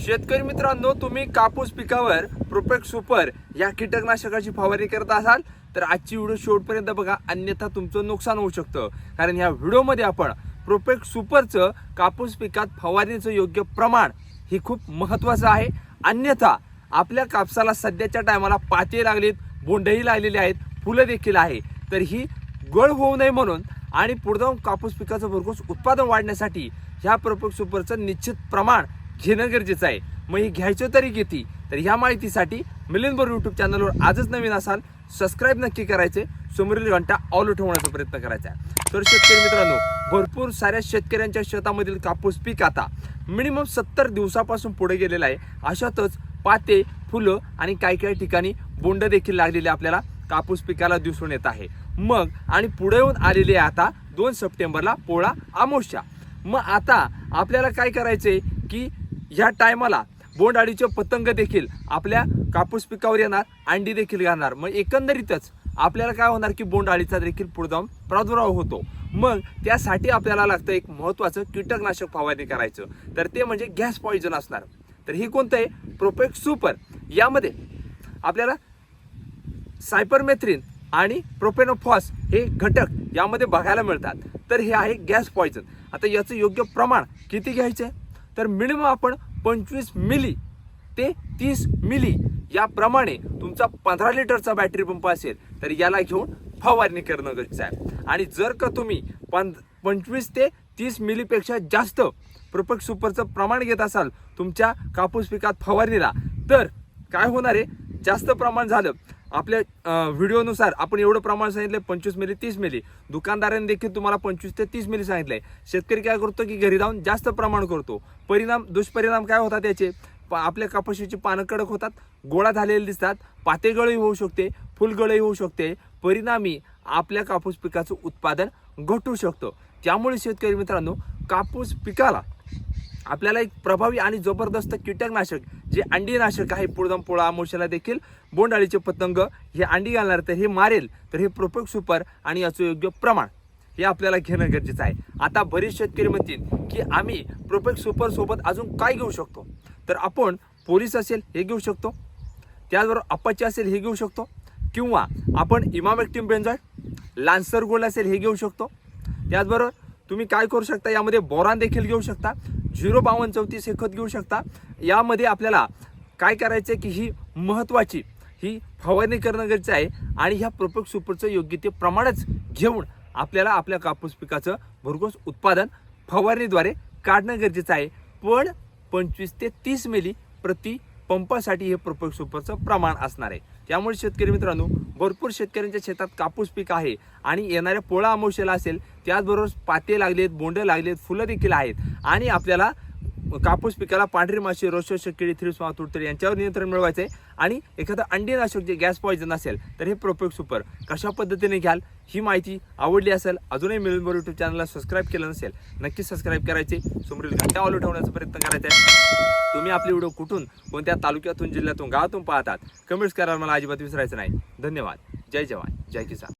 शेतकरी मित्रांनो तुम्ही कापूस पिकावर प्रोपेक्ट सुपर या कीटकनाशकाची फवारणी करत असाल तर आजची व्हिडिओ शेवटपर्यंत बघा. अन्यथा तुमचं नुकसान होऊ शकतं. कारण या व्हिडिओमध्ये आपण प्रोपेक्ट सुपरचं कापूस पिकात फवारणीचं योग्य प्रमाण हे खूप महत्त्वाचं आहे. अन्यथा आपल्या कापसाला सध्याच्या टायमाला पाते लागलेत बोंडही लागलेले आहेत फुलं देखील आहे. तर ही गळ होऊ नये म्हणून आणि पुढे जाऊन कापूस पिकाचं भरघोस उत्पादन वाढण्यासाठी ह्या प्रोपेक्ट सुपरचं निश्चित प्रमाण घेणं गरजेचं आहे. मग हे घ्यायचं तरी किती? तर ह्या माहितीसाठी मिलिंदभर यूट्यूब चॅनलवर आजच नवीन असाल सबस्क्राईब नक्की करायचे. समोरील घंटा ऑल ठेवण्याचा प्रयत्न करायचा. आहे तर शेतकरी मित्रांनो भरपूर साऱ्या शेतकऱ्यांच्या शेतामधील कापूस पीक आता मिनिमम सत्तर दिवसापासून पुढे गेलेलं आहे. अशातच पाते फुलं आणि काही काही ठिकाणी बोंड देखील लागलेले आपल्याला कापूस पिकाला दिसून येत आहे. मग आणि पुढे येऊन आलेले आहे आता दोन सप्टेंबरला पोळा आमोशा मग आता आपल्याला काय करायचंय की ह्या टायमाला बोंडअळीचे पतंग देखील आपल्या कापूस पिकावर येणार अंडी देखील घालणार. मग एकंदरीतच आपल्याला काय होणार की बोंडअळीचा देखील पुढे जाऊन प्रादुर्भाव होतो. मग त्यासाठी आपल्याला लागतं एक महत्वाचं कीटकनाशक फवारणी करायचं. तर ते म्हणजे गॅस पॉइझन असणार. तर हे कोणतं आहे? प्रोपेक्ट सुपर. यामध्ये आपल्याला सायपरमेथ्रिन आणि प्रोपेनोफॉस हे घटक यामध्ये बघायला मिळतात. तर हे आहे गॅस पॉइझन. आता याचं योग्य प्रमाण किती घ्यायचं आहे? तर मिनिमम आपण पंचवीस मिली ते तीस मिली याप्रमाणे तुमचा पंधरा लिटरचा बॅटरी पंप असेल तर याला घेऊन फवारणी करणं गरजेचं आहे. आणि जर का तुम्ही पं पंचवीस ते तीस मिलीपेक्षा जास्त प्रोपेक्ट सुपरचं प्रमाण घेत असाल तुमच्या कापूस पिकात फवारणीला तर काय होणार आहे? जास्त प्रमाण झालं आपल्या व्हिडिओनुसार आपण एवढं प्रमाण सांगितलं पंचवीस मिली तीस मिली. दुकानदाराने देखील तुम्हाला पंचवीस ते तीस मिली सांगितलंय. शेतकरी काय करतो की घरी जाऊन जास्त प्रमाण करतो. परिणाम दुष्परिणाम काय होतात त्याचे प- आपल्या कापशीची पानं कडक होतात गोळा झालेले दिसतात पातेगळही होऊ शकते फुलगळही होऊ शकते. परिणामी आपल्या कापूस पिकाचं उत्पादन घटू शकतं. त्यामुळे शेतकरी मित्रांनो कापूस पिकाला आपल्याला एक प्रभावी आणि जबरदस्त कीटकनाशक जे अंडीनाशक आहे पुळदम पोळा देखील बोंडाळीचे पतंग हे अंडी घालणार तर हे मारेल तर हे प्रोपेक सुपर आणि याचं योग्य प्रमाण हे आपल्याला घेणं गरजेचं आहे. आता बरेच शेतकरी म्हणतील की आम्ही प्रोपेक सुपर सोबत अजून काय घेऊ शकतो? तर आपण पोलीस असेल हे घेऊ शकतो. त्याचबरोबर अपाचे असेल हे घेऊ शकतो. किंवा आपण इमामेक्टिम बेंजॉय लान्सर गोल्ड असेल हे घेऊ शकतो. त्याचबरोबर तुम्ही काय करू शकता? यामध्ये बोरान देखील घेऊ शकता. झिरो बावन्न चौतीस हे खत घेऊ शकता. यामध्ये आपल्याला काय करायचं आहे की ही महत्त्वाची ही फवारणी करणं गरजेचं आहे आणि ह्या प्रोपेक सुपरचं योग्य ते प्रमाणच घेऊन आपल्याला आपल्या कापूस पिकाचं भरघोस उत्पादन फवारणीद्वारे काढणं गरजेचं आहे. पण पंचवीस ते तीस मिली प्रति पंपासाठी हे प्रोपेक सुपरचं प्रमाण असणार आहे. त्यामुळे शेतकरी मित्रांनो भरपूर शेतकऱ्यांच्या शेतात कापूस पीक आहे आणि येणाऱ्या पोळा अमावश्याला असेल त्याचबरोबर पाते लागलेत बोंडे लागलेत फुलं देखील आहेत. आणि आपल्याला कापूस पिकाला पांढरी माशी रोषोषक किडी थ्रिप्स तुडतरी यांच्यावर नियंत्रण मिळवायचं आहे आणि एखादं अंडीनाशक जे गॅस पॉइझन असेल तर हे प्रोपेक्ट सुपर. कशा पद्धतीने घ्याल ही माहिती आवडली असेल अजूनही मिळून युट्यूब चॅनलला सबस्क्राईब केलं नसेल नक्की सबस्क्राईब करायचे. समोरील घंटा ऑलो ठेवण्याचा प्रयत्न करायचा आहे. तुम्ही आपले व्हिडिओ कुठून कोणत्या तालुक्यातून जिल्ह्यातून गावातून पाहतात कमेंट्स करायला मला अजिबात विसरायचं नाही. धन्यवाद. जय जवान. जय किसान.